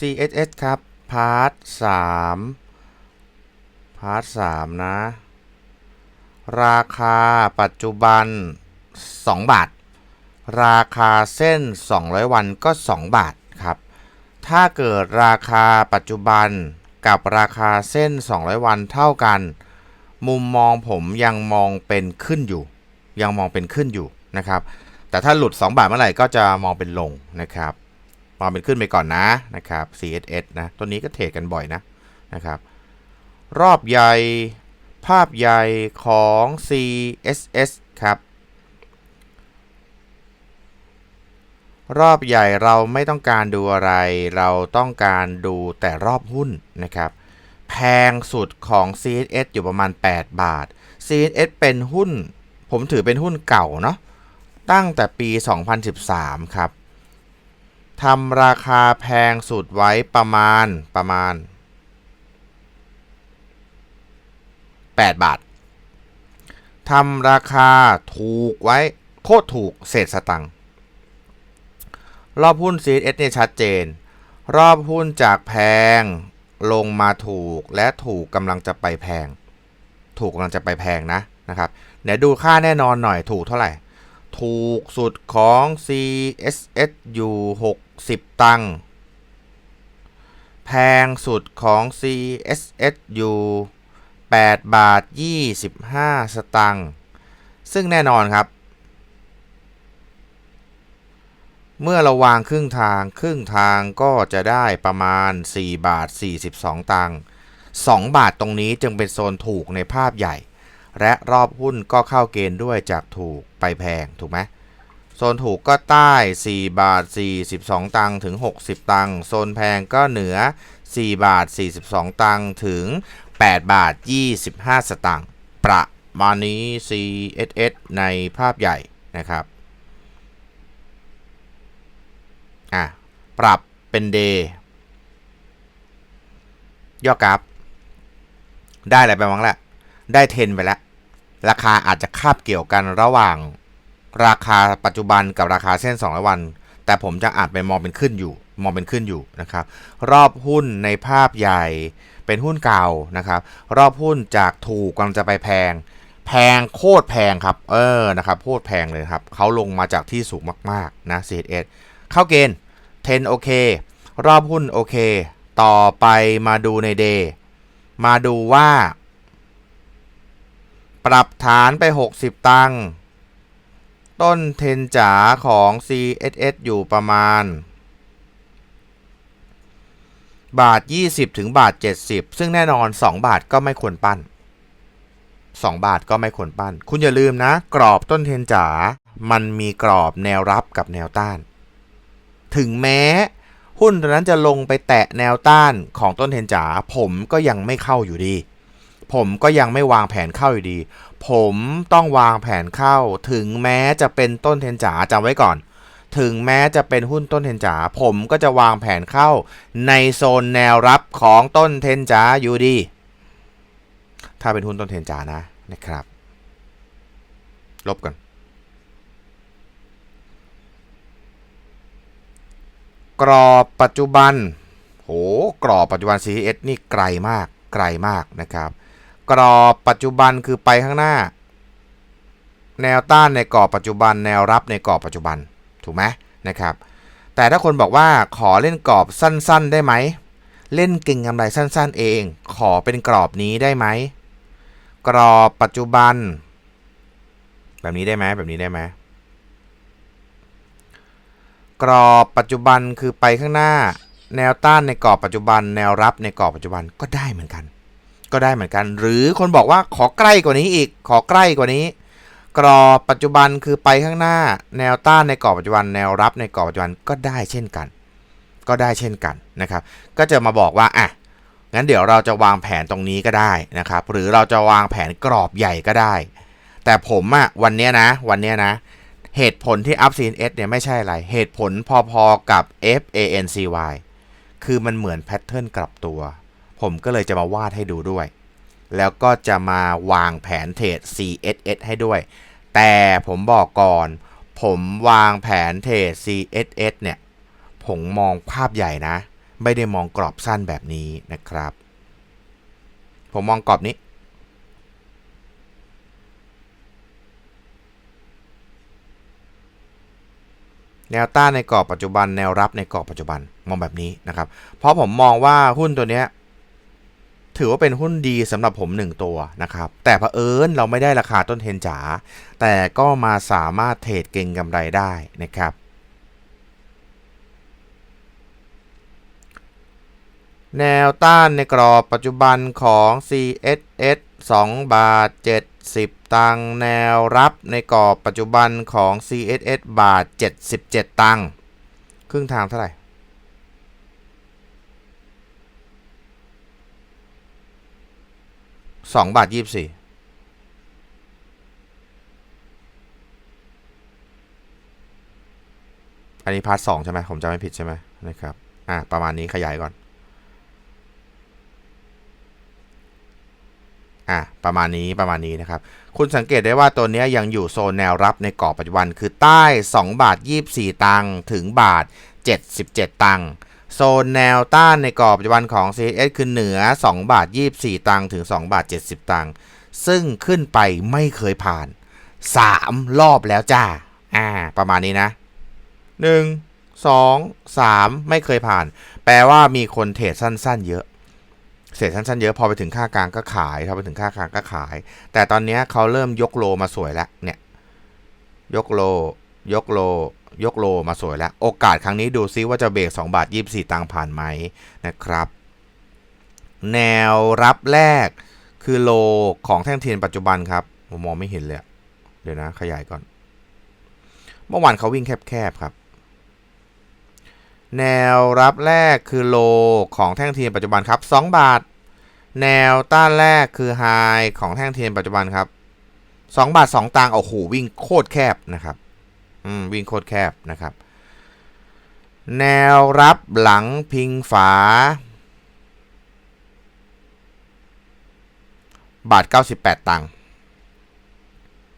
CSS ครับ พาร์ทสามพาร์ทสามนะ ราคาปัจจุบัน 2 บาท ราคาเส้น 200 วันก็ 2 บาทครับ ถ้าเกิดราคาปัจจุบันกับราคาเส้น 200 วันเท่ากัน มุมมองผมยังมองเป็นขึ้นอยู่ ยังมองเป็นขึ้นอยู่นะครับ แต่ถ้าหลุด 2 บาทเมื่อไหร่ก็จะมองเป็นลงนะครับ มองเป็นขึ้นไปก่อนนะนะครับ CSS นะ ตัวนี้ก็เทรดกันบ่อยนะนะครับ รอบใหญ่ภาพใหญ่ของ CSS ครับ รอบใหญ่เราไม่ต้องการดูอะไร เราต้องการดูแต่รอบหุ้นนะครับ แพงสุดของ CSS อยู่ประมาณ 8 บาท CSS เป็นหุ้น ผมถือเป็นหุ้นเก่าเนาะตั้งแต่ปี 2013 ครับ ทำราคาแพงสุดไว้ประมาณประมาณ 8 บาททำราคาถูกไว้โคตรถูกเศษสตังค์รอบหุ้น CSS เนี่ยชัดเจน รอบหุ้นจากแพงลงมาถูกและถูกกำลังจะไปแพง ถูกกำลังจะไปแพงนะนะครับเดี๋ยวดูค่าแน่นอนหน่อยถูกเท่าไหร่ ถูกสุดของ CSS อยู่ 60 ตังค์ แพงสุดของ CSS อยู่ 8 บาท 25 สตังค์ ซึ่งแน่นอนครับ เมื่อเราวางครึ่งทาง ครึ่งทางก็จะได้ประมาณ 4 บาท 42 ตังค์ 2 บาทตรงนี้จึงเป็นโซนถูกในภาพใหญ่ และรอบหุ้นก็เข้าเกณฑ์ด้วยจากถูกไปแพงถูกไหมโซนถูกก็ใต้ 4 บาท 42 ตังค์ถึง 60 ตังค์โซนแพงก็เหนือ 4 บาท 42 ตังค์ถึง 8 บาท 25 สตังค์ประมาณนี้ CSS ในภาพใหญ่นะครับอะปรับเป็น day ย่อกราฟได้อะไรไปบ้างละได้เทนไปแล้ว ราคาอาจจะคาบเกี่ยวกันระหว่างราคาปัจจุบันกับราคาเส้น200วัน แต่ผมจะอาจไปมองเป็นขึ้นอยู่ มองเป็นขึ้นอยู่นะครับ รอบหุ้นในภาพใหญ่เป็นหุ้นเก่านะครับ รอบหุ้นจากถูกกำลังจะไปแพง แพงโคตรแพงครับ เออนะครับโคตรแพงเลยครับเขาลงมาจากที่สูงมากๆนะ CSS เข้าเกณฑ์10โอเครอบหุ้นโอเค ต่อไปมาดูใน day มาดูว่า ปรับฐานไป 60 ตังค์ต้นเทนจ๋าของ CSS อยู่ประมาณ บาท 20 ถึงบาท 70 ซึ่งแน่นอน 2 บาทก็ไม่ควรปั้น 2 บาทก็ไม่ควรปั้น คุณอย่าลืมนะ กรอบต้นเทนจ๋ามันมีกรอบแนวรับกับแนวต้าน ถึงแม้หุ้นตัวนั้นจะลงไปแตะแนวต้านของต้นเทนจ๋าผมก็ยังไม่เข้าอยู่ดี ผมก็ยังไม่วางแผนเข้าอยู่ดี ผมต้องวางแผนเข้า ถึงแม้จะเป็นต้นเทนจ๋าจำไว้ก่อน ถึงแม้จะเป็นหุ้นต้นเทนจ๋าผมก็จะวางแผนเข้า ในโซนแนวรับของต้นเทนจ๋าอยู่ดี ถ้าเป็นหุ้นต้นเทนจ๋านะนะครับ ลบกันกรอบปัจจุบัน โห กรอบปัจจุบัน CSS นี่ไกลมาก ไกลมากนะครับ กรอบปัจจุบันคือไปข้างหน้า แนวต้านในกรอบปัจจุบัน แนวรับในกรอบปัจจุบันถูกไหมนะครับ แต่ถ้าคนบอกว่าขอเล่นกรอบสั้นๆ ได้ไหมเล่นเก่งกำไรสั้นๆ เอง ขอเป็นกรอบนี้ได้ไหมกรอบปัจจุบัน แบบนี้ได้ไหมแบบนี้ได้ไหมกรอบปัจจุบันคือไปข้างหน้า แนวต้านในกรอบปัจจุบัน แนวรับในกรอบปัจจุบันก็ได้เหมือนกัน ก็ได้เหมือนกัน หรือคนบอกว่าขอใกล้กว่านี้อีก ขอใกล้กว่านี้ กรอบปัจจุบันคือไปข้างหน้า แนวต้านในกรอบปัจจุบัน แนวรับในกรอบปัจจุบันก็ได้เช่นกัน ก็ได้เช่นกันนะครับ ก็จะมาบอกว่าอะงั้นเดี๋ยวเราจะวางแผนตรงนี้ก็ได้นะครับ หรือเราจะวางแผนกรอบใหญ่ก็ได้ แต่ผมอะวันเนี้ยนะ วันเนี้ยนะ เหตุผลที่ up CNS เนี่ยไม่ใช่อะไร เหตุผลพอๆกับ FANCY คือมันเหมือนแพทเทิร์นกลับตัว ผมก็เลยจะมาวาดให้ดูด้วย แล้วก็จะมาวางแผนเทรด CSS ให้ด้วย แต่ผมบอกก่อน ผมวางแผนเทรด CSS เนี่ย ผมมองภาพใหญ่นะ ไม่ได้มองกรอบสั้นแบบนี้นะครับ ผมมองกรอบนี้แนวต้านในกรอบปัจจุบันแนวรับในกรอบปัจจุบันมองแบบนี้นะครับ เพราะผมมองว่าหุ้นตัวเนี้ย ถือว่าเป็นหุ้นดีสำหรับผมหนึ่งตัวนะครับ แต่เผอิญเราไม่ได้ราคาต้นเทนจ๋าแต่ก็มาสามารถเทรดเก่งกำไรได้นะครับแนวต้านในกรอบปัจจุบันของ CSS 2 บาท 70 ตังแนวรับในกรอบปัจจุบันของ CSS บาท 77 ตังครึ่งทางเท่าไหร่ สองบาทยี่สี่อันนี้พาร์ทสองใช่ไหมผมจำไม่ผิดใช่ไหมนะครับ อะ ประมาณนี้ขยายก่อน อะ ประมาณนี้ประมาณนี้นะครับ คุณสังเกตได้ว่าตัวนี้ยยังอยู่โซนแนวรับในกรอบปัจจุบัน คือใต้ 2 บาท 24 ตังค์ถึงบาท 77 ตังค์ โซนแนวต้านในกรอบปัจจุบันของ CSS คือเหนือ 2 บาท 24 ตังค์ถึง 2 บาท 70 ตังค์ซึ่งขึ้นไปไม่เคยผ่าน 3 รอบแล้วจ้า อ่า ประมาณนี้นะ 1 2 3 ไม่เคยผ่าน แปลว่ามีคนเทรดสั้น ๆ เยอะเทรดสั้น ๆ เยอะพอไปถึงค่ากลางก็ขายพอไปถึงค่ากลางก็ขาย แต่ตอนนี้เขาเริ่มยกโลมาสวยแล้วเนี่ย ยกโล ยกโล ยกโลมาสวยแล้ว โอกาสครั้งนี้ดูซิว่าจะเบรก2บาท24 ตังค์ผ่านไหมนะครับ แนวรับแรกคือโลของแท่งเทียนปัจจุบันครับผมมองไม่เห็นเลย เดี๋ยวนะ ขยายก่อน เมื่อวานเขาวิ่งแคบๆครับ แนวรับแรกคือโลของแท่งเทียนปัจจุบันครับ 2 บาท แนวต้านแรกคือไฮของแท่งเทียนปัจจุบันครับ 2 บาท 2ตังค์โอ้โหวิ่งโคตรแคบนะครับ วิ่งโคตรแคบนะครับ แนวรับหลังพิงฝา บาท 98 ตังค์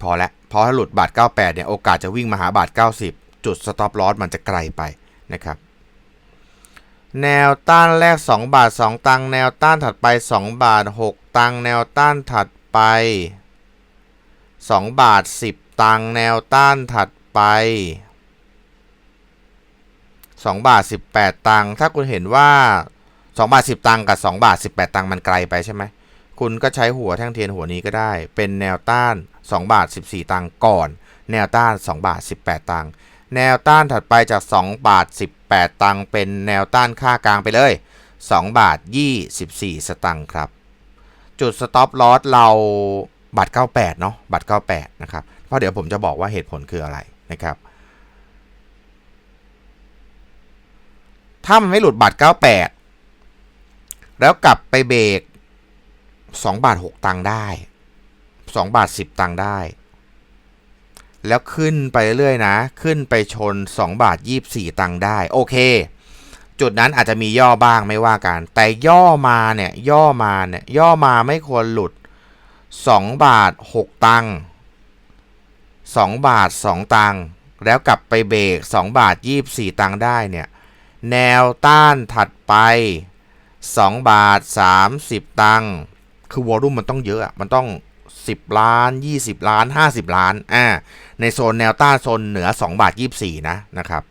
พอแล้วพอถ้าหลุดบาท 98 เนี่ย โอกาสจะวิ่งมาหาบาท 90 จุดสต็อปลอสมันจะไกลไปนะครับแนวต้านแรก 2 บาท 2 ตังค์แนวต้านถัดไป 2 บาท 6 ตังค์แนวต้านถัดไป 2 บาท 10 ตังค์แนวต้านถัด ไป 2 บาท 18 ตังค์ถ้าคุณเห็นว่า 2 บาท 10 ตังค์กับ 2 บาท 18 ตังค์มันไกลไปใช่ไหมคุณก็ใช้หัวแท่งเทียนหัวนี้ก็ได้ เป็นแนวต้าน 2 บาท 14 ตังค์ก่อน แนวต้าน 2 บาท 18 ตังค์แนวต้านถัดไปจาก 2 บาท 18 ตังค์เป็นแนวต้านค่ากลางไปเลย 2 บาท 24 สตังค์ครับ จุดสต็อปลอสเราบาท98 เนาะบาท98 นะครับ เพราะเดี๋ยวผมจะบอกว่าเหตุผลคืออะไร นะครับถ้ามันไม่หลุดบาท 98 แล้วกลับไปเบรก2บาท 6 ตังค์ได้ 2 บาท 10 ตังค์ได้ แล้วขึ้นไปเรื่อยๆนะ ขึ้นไปชน 2 บาท 24 ตังค์ได้ โอเค จุดนั้นอาจจะมีย่อบ้างไม่ว่ากัน แต่ย่อมาเนี่ย ย่อมาเนี่ย ย่อมาไม่ควรหลุด 2 บาท 6 ตังค์ 2 บาท 2 ตังค์แล้วกลับไปเบรก2บาท 24 ตังค์ได้เนี่ยแนวต้านถัดไป 2 บาท 30 ตังค์คือวอลุ่มมันต้องเยอะมันต้อง 10 ล้าน 20 ล้าน 50 ล้านอ่าในโซนแนวต้านโซนเหนือ 2 บาท 24 นะนะครับ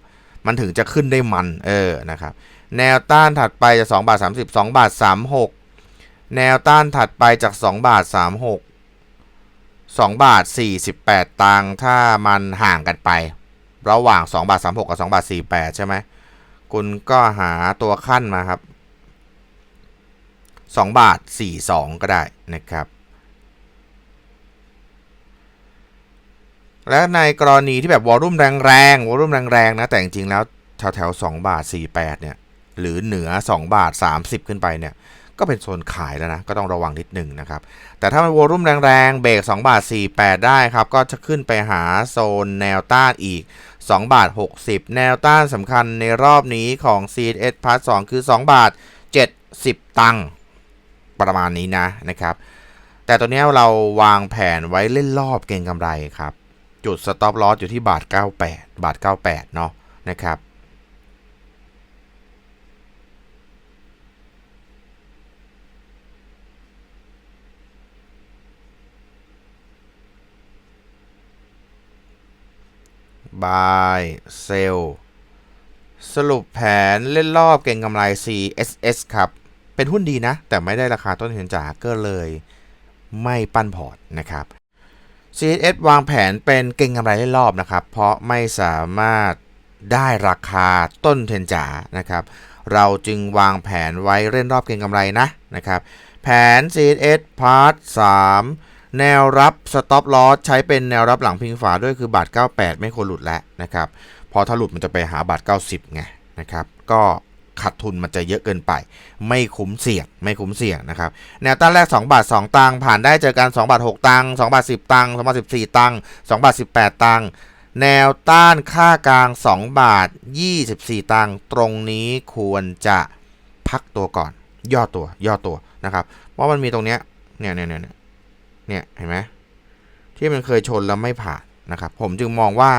มันถึงจะขึ้นได้มันเออนะครับแนวต้านถัดไปจาก2บาท30 2บาท36 แนวต้านถัดไปจาก 2 บาท 36 2 บาท 48 ตังค์ถ้ามันห่างกันไป ระหว่าง 2 บาท 36 กับ 2 บาท 48 ใช่ไหมคุณก็หาตัวขั้นมาครับ 2 บาท 42 ก็ได้นะครับ และในกรณีที่แบบวอลุ่มแรงๆวอลุ่มแรงๆนะแต่จริงๆแล้วแถวแถวๆ2บาท 48 เนี่ย หรือเหนือ 2 บาท 30 ขึ้นไปเนี่ย ก็เป็นโซนขายแล้วนะ ก็ต้องระวังนิดหนึ่งนะครับ แต่ถ้ามันวอลุ่มแรงๆ เบรก2บาท48 ได้ครับ ก็จะขึ้นไปหาโซนแนวต้านอีก2บาท60 แนวต้านสำคัญในรอบนี้ของ c s Part 2 คือ 2 บาท 70 ตังค์ประมาณนี้นะนะครับ แต่ตัวนี้เราวางแผนไว้เล่นรอบเก็งกำไรครับ จุด stop loss อยู่ที่บาท 98 บาท 98 เนาะนะครับ buy sell สรุปแผนเล่นรอบเก่งกำไร CSS ครับ เป็นหุ้นดีนะ แต่ไม่ได้ราคาต้นทุนจ๋าก็เลยไม่ปั้นพอร์ตนะครับ CSS วางแผนเป็นเก่งกำไรเล่นรอบนะครับ เพราะไม่สามารถได้ราคาต้นเทนจ๋านะครับ เราจึงวางแผนไว้เล่นรอบเก่งกำไรนะนะครับ แผน CSS Part 3 แนวรับ Stop Loss ใช้เป็นแนวรับหลังพิงฝาด้วยคือบาท 98 ไม่ควรหลุดแล้วนะครับพอถ้าหลุดมันจะไปหาบาท 90 ไงนะครับก็ขาดทุนมันจะเยอะเกินไป ไม่คุ้มเสี่ยงไม่คุ้มเสี่ยงนะครับแนวต้านแรก 2 บาท 2 ตังค์ผ่านได้เจอกัน2บาท 6 ตังค์2บาท 10 ตังค์2บาท 14 ตังค์2บาท 18 ตังค์แนวต้านค่ากลาง 2 บาท 24 ตังค์ตรงนี้ควรจะพักตัวก่อน ย่อตัวย่อตัวนะครับเพราะมันมีตรงเนี้ยเนี่ยเนี่ยเนี่ย เนี่ยเห็นไหมที่มันเคยชนแล้วไม่ผ่านนะครับ ผมจึงมองว่า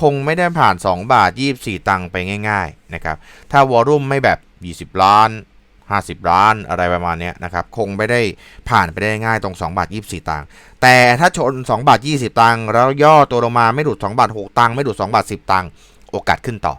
คงไม่ได้ผ่าน 2 บาท 24 ตังค์ไปง่าย ๆนะครับ ถ้าวอลุ่มไม่แบบ 20 ล้าน 50 ล้านอะไรประมาณนี้นะครับ คงไม่ได้ผ่านไปได้ง่ายตรง 2 บาท 24 ตังค์แต่ถ้าชน 2 บาท 20 ตังค์แล้วย่อตัวลงมาไม่หลุด 2 บาท 6 ตังค์ไม่หลุด 2 บาท 10 ตังค์โอกาสขึ้นต่อ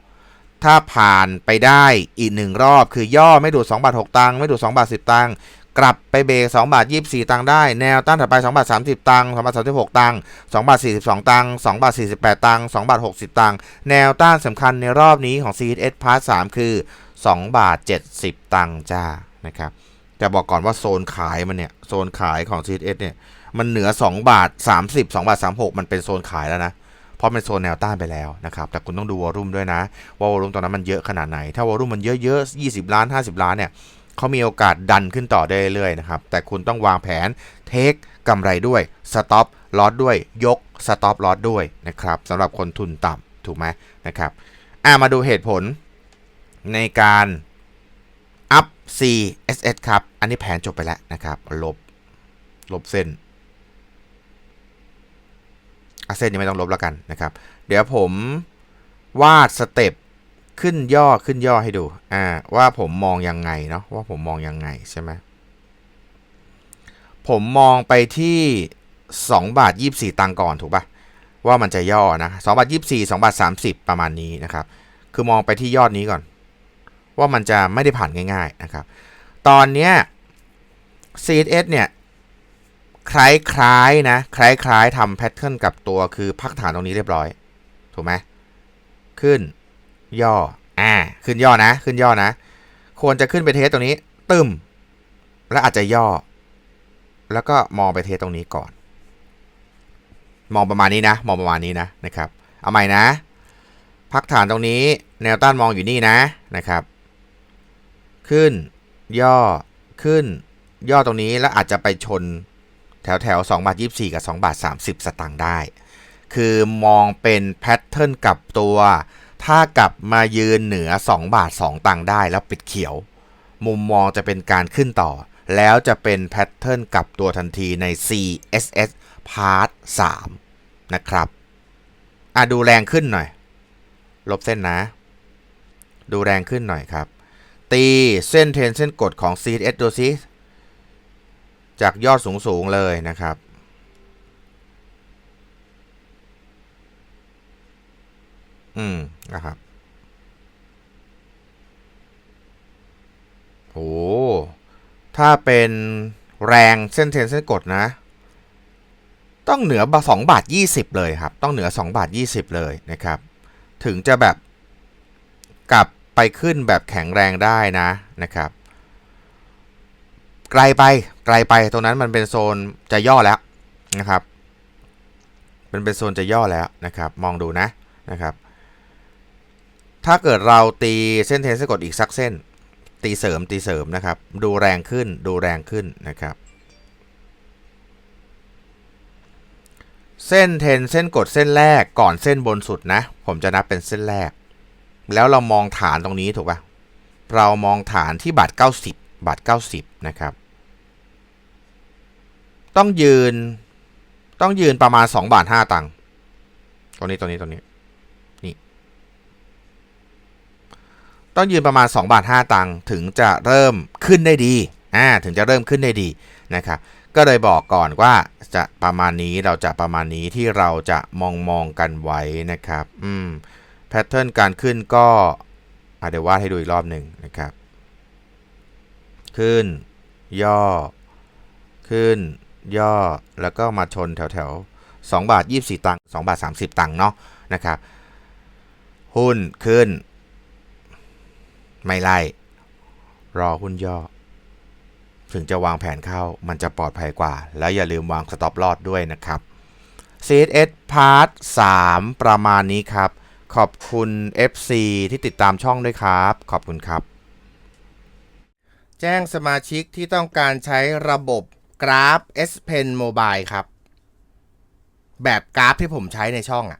ถ้าผ่านไปได้อีกหนึ่งรอบคือย่อไม่ดูด2บาท6ตังค์ไม่ดูด2บาท10 ตังค์ กลับไปเบรก2บาท 24 ตังค์ได้ แนวต้านถัดไป2บาท 30 ตังค์2บาท 36 ตังค์2บาท 42 ตังค์2บาท 48 ตังค์2บาท 60 ตังค์แนวต้านสำคัญในรอบนี้ของ CSS Part 3 คือ 2 บาท 70 ตังค์จ้านะครับแต่บอกก่อนว่าโซนขายมันเนี่ยโซนขายของ CSS เนี่ยมันเหนือ 2 บาท 30 2บาท 36 มันเป็นโซนขายแล้วนะเพราะเป็นโซนแนวต้านไปแล้วนะครับ แต่คุณต้องดูวอลุ่มด้วยนะ ว่าวอลุ่มตอนนั้นมันเยอะขนาดไหน ถ้าวอลุ่มมันเยอะๆ20 ล้าน 50 ล้านเนี่ย เขามีโอกาสดันขึ้นต่อได้เรื่อยๆนะครับ แต่คุณต้องวางแผนเทคกำไรด้วยสต็อปลอสด้วยยกสต็อปลอสด้วยนะครับสำหรับคนทุนต่ำถูกไหมนะครับอ่ามาดูเหตุผลในการอัพ CSS ครับ อันนี้แผนจบไปแล้วนะครับ ลบ ลบเส้นอเส้นยังไม่ต้องลบแล้วกันนะครับ เดี๋ยวผมวาดสเต็ป ขึ้นย่อขึ้นย่อให้ดู อ่า ว่าผมมองยังไงเนาะว่าผมมองยังไงใช่ไหมผมมองไปที่ 2 บาท 24 ตังก่อนถูกปะว่ามันจะย่อนะ2บาท24 2บาท30ประมาณนี้นะครับ คือมองไปที่ยอดนี้ก่อน ว่ามันจะไม่ได้ผ่านง่าย ๆนะครับ ตอนเนี้ย CSS เนี่ยคล้ายๆนะคล้ายๆทำแพทเทิร์นกับตัวคือพักฐานตรงนี้เรียบร้อย ถูกไหมขึ้น ย่อ อ่า ขึ้นย่อนะ ขึ้นย่อนะ ควรจะขึ้นไปเทสตรงนี้ ตึม แล้วอาจจะย่อ แล้วก็มองไปเทสตรงนี้ก่อน มองประมาณนี้นะ มองประมาณนี้นะ นะครับ เอาใหม่นะ พักฐานตรงนี้ แนวต้านมองอยู่นี่นะ นะครับ ขึ้น ย่อ ขึ้น ย่อตรงนี้ แล้วอาจจะไปชนแถวแถว2บาท24กับ2บาท30สตางค์ได้ คือมองเป็นแพทเทิร์นกับตัว ถ้ากลับมายืนเหนือ 2 บาท 2 ตังค์ได้แล้วปิดเขียว มุมมองจะเป็นการขึ้นต่อ แล้วจะเป็นแพทเทิร์นกลับตัวทันทีใน CSS Part 3 นะครับ อะดูแรงขึ้นหน่อย ลบเส้นนะ ดูแรงขึ้นหน่อยครับ ตีเส้นเทรนเส้นกดของ CSS ดูซิ จากยอดสูงๆเลยนะครับ อืมนะครับโอ้ถ้าเป็นแรงเส้นเทนเส้นกดนะ ต้องเหนือบาสองบาทยี่สิบเลยครับ ต้องเหนือสองบาทยี่สิบเลยนะครับ ถึงจะแบบกลับไปขึ้นแบบแข็งแรงได้นะนะครับ ไกลไปไกลไปตรงนั้นมันเป็นโซนจะย่อแล้วนะครับมันเป็นโซนจะย่อแล้วนะครับ มองดูนะนะครับ ถ้าเกิดเราตีเส้นเทนสะกดอีกสักเส้น ตีเสริมตีเสริมนะครับ ดูแรงขึ้นดูแรงขึ้นนะครับ เส้นเทนเส้นกดเส้นแรกก่อนเส้นบนสุดนะ ผมจะนับเป็นเส้นแรก แล้วเรามองฐานตรงนี้ถูกปะเรามองฐานที่บาท 90 บาท 90 นะครับ ต้องยืนต้องยืนประมาณ2บาท5ตังค์ตรงนี้ตรงนี้ตรงนี้ ต้องยืนประมาณ 2 บาท 5 ตังค์ถึงจะเริ่มขึ้นได้ดีอ่าถึงจะเริ่มขึ้นได้ดีนะครับก็เลยบอกก่อนว่าจะประมาณนี้เราจะประมาณนี้ที่เราจะมองมองกันไว้นะครับอืมแพทเทิร์นการขึ้นก็อะเดี๋ยววาดให้ดูอีกรอบหนึ่งนะครับ ขึ้น ย่อ ขึ้น ย่อแล้วก็มาชนแถวแถวๆ2บาท 24 ตังค์2บาท 30 ตังค์เนาะนะครับ หุ้นขึ้น ไม่ไล่ รอหุ้นย่อ ถึงจะวางแผนเข้ามันจะปลอดภัยกว่า แล้วอย่าลืมวางสต็อปลอดด้วยนะครับ CSS Part 3 ประมาณนี้ครับ ขอบคุณ FC ที่ติดตามช่องด้วยครับ ขอบคุณครับ แจ้งสมาชิกที่ต้องการใช้ระบบกราฟ S Pen Mobile ครับ แบบกราฟที่ผมใช้ในช่องอะ